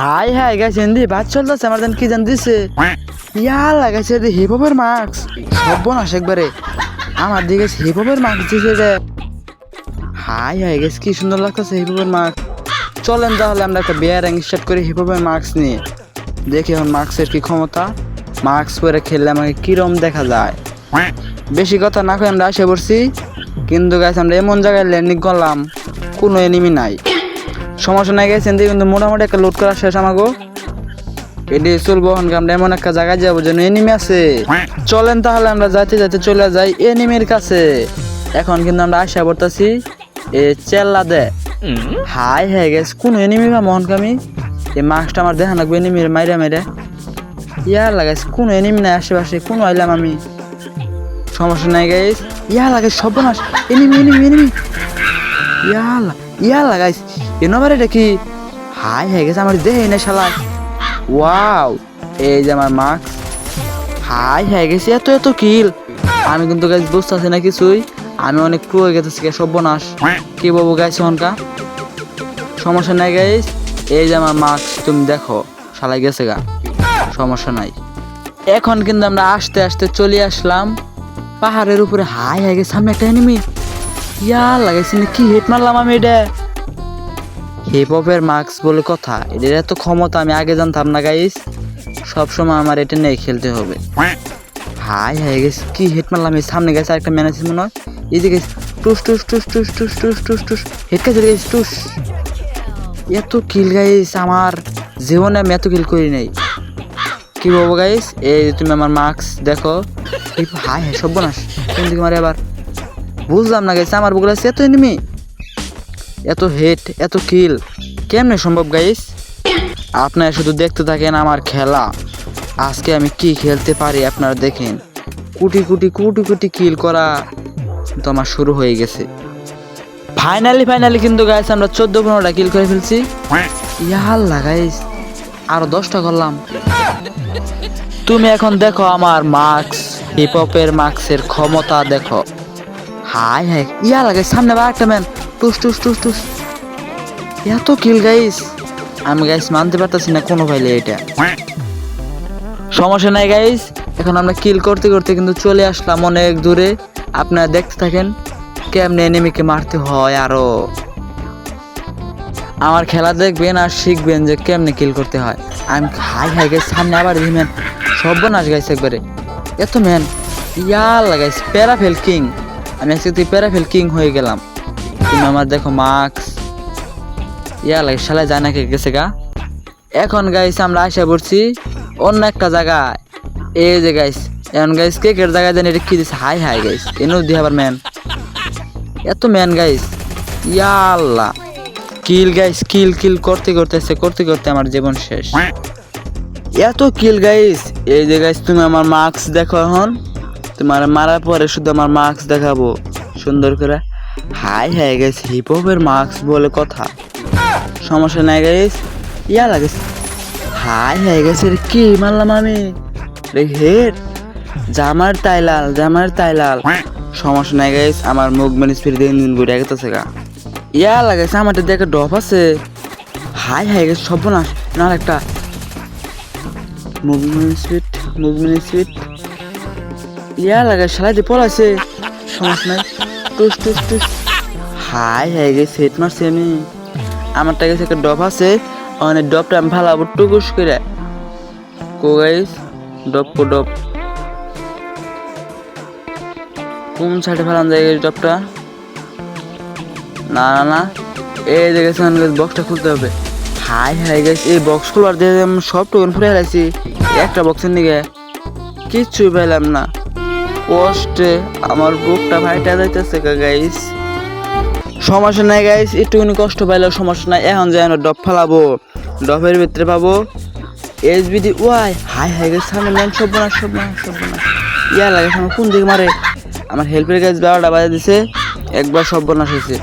High হাই গেছে এন্দি বাদ চলতেছে আমার জান কি জান দিছে। ইয়া লাগাইছে রে হিপ হপের মার্কস সর্বনাশ একবারে আমার দিকে হিপ হপের মার্কস দিছে রে হাই হাই গেছে কি সুন্দর লাগতেছে হিপ হপের চলেন তাহলে আমরা একটা বিয়ার র্যাঙ্ক স্টার্ট করি হিপ হপের মার্কস নিয়ে। দেখি এখন মার্কসের কি ক্ষমতা। মার্কস পরে খেললে আমাকে কিরম দেখা যায়। বেশি কথা না কয়ে আমরা আসে পড়ছি কিন্তু গাছ আমরা এমন জায়গায় ল্যান্ডিং করলাম। কোনো এনিমি নাই। সমস্যা নাই দিয়ে কিন্তু মোটামুটি একটা লোড করা শেষ আমাগো। এটি চলবো আমরা এমন একটা জায়গায় যাব যেন এনিমি আছে। চলেন তাহলে আমরা যাইতে যাইতে চলে যাই এনিমির কাছে। এখন কিন্তু আমরা আশা করতেছি, এ চেল্লা দে। হাই হাই গেছ কোন এনিমি বা মোহন কামি এই মাস্কটা আমার দেখা লাগবে এনিমির মাইরা মাইরা। ইয়া লাগাইছে কোন এনিমি নাই আশেপাশে, কোন আইলাম আমি। সমস্যা নাই গাইস। ইয়া লাগাই সর্বনাশ। এনিমি এনিমি এনিমি ইয়া ইয়া লাগাইস এনবার এটা কি হাই হয়ে গেছে আমার দেহে না শালা। ওয়াও এই যে আমার মাস্ক হাই হয়ে গেছে, এত এত কিল। আমি কিন্তু গাছ বুঝতেছি না কিছুই। আমি অনেক প্রো হয়ে গেছি সর্বনাশ। কি বলব গাইছ অনকা সমস্যা নাই গাইস এই যে আমার মাস্ক তুমি দেখো শালাই গেছে গা। সমস্যা নাই। এখন কিন্তু আমরা আস্তে আস্তে চলে আসলাম। পাহাড়ের উপরে, হাই হাই গেছে, সামনে একটা এনিমি ইয়া লাগাইছি না কি হেট মারলাম আমি এটা? হিপ হপের মার্কস বলে কথা এটার এত ক্ষমতা আমি আগে জানতাম না গাইস সবসময় আমার এটা নিয়ে খেলতে হবে। হাই হাই গেছে কি হেট মারলাম এই সামনে গেছে একটা ম্যানেজ মনে হয়। এদিকে টুস টুস টুস টুস টুস টুস টুস টুস হেট কাছে গেছে টুস। এত কিল গাইস আমার জীবনে আমি এত কিল করি নাই। কি বলব গাইস এই তুমি আমার মার্কস দেখো। হাই হাই, সর্বনাশ। কোন দিকে মারে আবার? বুঝলাম না গাইস আমার বুকলা এত এনিমি এত হেট এত কিল কেমনে সম্ভব গাইস আপনারা শুধু দেখতে থাকেন আমার খেলা। আজকে আমি কি খেলতে পারি আপনারা দেখেন। কোটি কোটি কোটি কোটি কিল করা তো আমার শুরু হয়ে গেছে। ফাইনালি ফাইনালি কিন্তু গাইস আমরা চোদ্দ পনেরোটা কিল করে ফেলছি। ইয়াল্লা গাইস আরও দশটা করলাম। তুমি এখন দেখো আমার মার্কস হিপ হপের মার্কসের ক্ষমতা দেখো। হাই হাই ইয়া লাগে সামনে বা একটা ম্যান টুস টুস টুস টুস এত কিল গাইস আমি গাইস মানতে পারতাছি না কোনো ভাইলে এটা। সমস্যা নাই গাইস এখন আমরা কিল করতে করতে কিন্তু চলে আসলাম অনেক দূরে। আপনারা দেখতে থাকেন কেমনে এনিমিকে মারতে হয় আরও। আমার খেলা দেখবেন আর শিখবেন যে কেমনে কিল করতে হয়। আমি হাই হাই গাইস সামনে আবার দিই ম্যান সর্বনাশ গাইছে একবারে। এত ম্যান ইয়াল লাগাইছে প্যারাফেল কিং আমি আজকে প্যারাফেল কিং হয়ে গেলাম। আমার দেখো মাস্ক ইয়া লাগে শালায় যায় না কে গেছে গা? এখন গাইস আমরা আসা পড়ছি অন্য একটা জায়গায় এই যে গাইস এখন গাইস কেকের জায়গায় দেন এটা কি হাই হাই গাইস এনেও দিয়ে আবার ম্যান এত ম্যান গাইস ইয়াল্লা কিল গাইস কিল কিল করতে করতেছে করতে করতে আমার জীবন শেষ। এত কিল গাইস এই যে গাইস তুমি আমার মার্কস দেখো এখন। তোমার মারার পরে শুধু আমার মার্কস দেখাবো, সুন্দর করে। হাই হাই গেছে হিপ হপের মার্কস বলে কথা। সমস্যা নাই গাইস ইয়া লাগে হাই হাই গেছে কি মারলাম আমি? রে হেড জামার তাইলাল জামার তাইলাল সমস্যা নাই গাইস আমার মুখ মানে স্পিড দিন দিন ঘুরে গেছে গা। ইয়া লাগাইছে আমার দেখে ডপ আছে। হাই হাই গেছে সব না না একটা মুভমেন্ট স্পিড মুভমেন্ট স্পিড। ইয়া লাগাই সালাই দিয়ে পড়াছে সমস্যা নাই। টুস টুস টুস। হাই হাই গেছে হেড মারছি আমি আমারটা গেছে একটা ডপ আছে। মানে ডপটা আমি ভালো আবার টুকুস করে। কো গাইস ডপ কো ডপ কোন সাইডে ফেলান যায় এই ডপটা না না না। এই গেছে বক্সটা খুলতে হবে। হাই হাই গেছে এই বক্স খোলার দিয়ে আমি সব টোকেন ফুরে ফেলাইছি, একটা বক্সের দিকে কিচ্ছুই পেলাম না। কষ্টে আমার বুকটা ভাইটা যাইতেছে গাইস সমস্যা নাই গাইস একটুখানি কষ্ট পাইলেও সমস্যা নাই। এখন যাই না ডব ফেলাবো। ডবের ভিতরে পাবো। এসবিডি ওয়াই, হাই হাই গেছে সামনে ম্যান সব না সব না সব না ইয়া লাগে, সামনে কোন দিকে মারে? আমার হেল্পের গাছ বারোটা বাজে দিছে। একবার সব বনাশ হয়েছে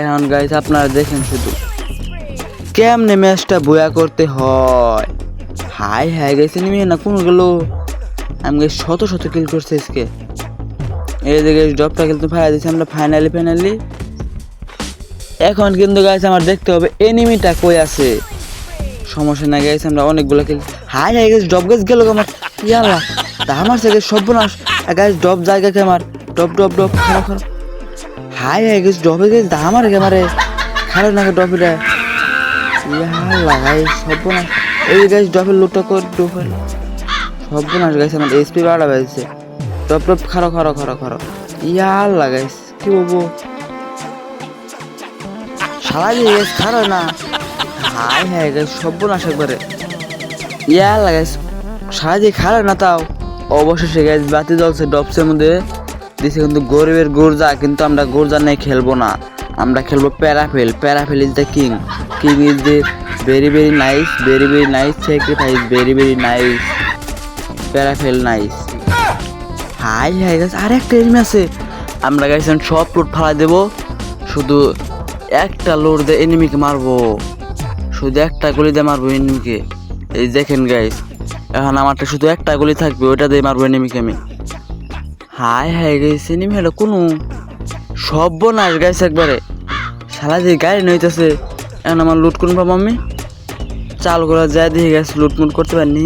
এখন গাইস আপনারা দেখেন শুধু। কেমনে ম্যাচটা বয়া করতে হয়? হাই হাই গেছে নিমে না কোন গেল। আমি গাইস শত শত কিল করছে আজকে। গাইস ডবটা কিন্তু ফায়ার দিছে আমরা ফাইনালি ফাইনালি এখন কিন্তু গাইস আমার দেখতে হবে এনিমিটা কই আছে। সমস্যা না গেছে আমরা অনেকগুলো খেল হাই হাই গেছে ডব গেছ গেল আমার ইয়ালা তা আমার থেকে সর্বনাশ। গাছ ডব জায়গা কে আমার? ডব ডব ডব খারাপ খারাপ। হাই হাই গেছে ডবে গেছে দা আমার কে মারে খারাপ না ডবিটা ইয়ালা গাই সর্বনাশ। এই গাছ ডবের লুটা কর ডবের সর্বনাশ গাইছে, আমার এসপি বাড়া বেজেছে ডব ডব খারো খারো খারো খারো ইয়ালা গাইস কি বলব? সারা দিয়ে গেছে খারো না। হাই হাই গেছে সর্বনাশ একবারে। ইয়া লাগাইছে, সারা দিয়ে খারাপ না তাও। অবশেষে গেছে বাতি জ্বলছে ডবসের মধ্যে। দিছে কিন্তু গরিবের গোরজা, কিন্তু আমরা গোরজা নিয়ে খেলব না। আমরা খেলব প্যারাফেল। প্যারাফেল is the king king is the very very nice very very nice sacrifice very very nice প্যারাফেল nice high হাই গেছে আর একটা এনিমি আছে। আমরা গেছেন সব লোড ফালা দেবো। শুধু একটা লোড দিয়ে এনিমিকে মারবো। শুধু একটা গুলি দিয়ে মারবো এনিমিকে এই দেখেন গাইস এখন আমারটা শুধু একটা গুলি থাকবে, ওইটা দিয়ে মারবো এনিমিকে আমি। হাই হাই গাইস এনিমি হলো কোনো সব নাশ গাইস একবারে। শালা যে গাড়ি নইতেছে। এখন আমার লুট করুন পাবো আমি। চাল করে যায় দিয়ে গেছে লুট মুট করতে পারিনি।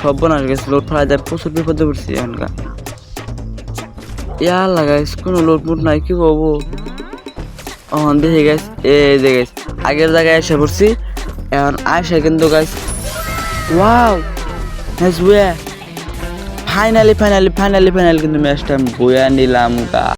সব নাশ গেছে লুট ফালা যায় প্রচুর বিপদে পড়ছি এখনকার। ইয়া লাগাইস কোনো লুট মুট নাই, কি বলব? এখন দেখে গেছ এই যে গেছ আগের জায়গায় এসে পড়ছি, এখন আসে কিন্তু গাছ wow finally finally finally finally কিন্তু ম্যাচটা বইয়া নিলাম গা।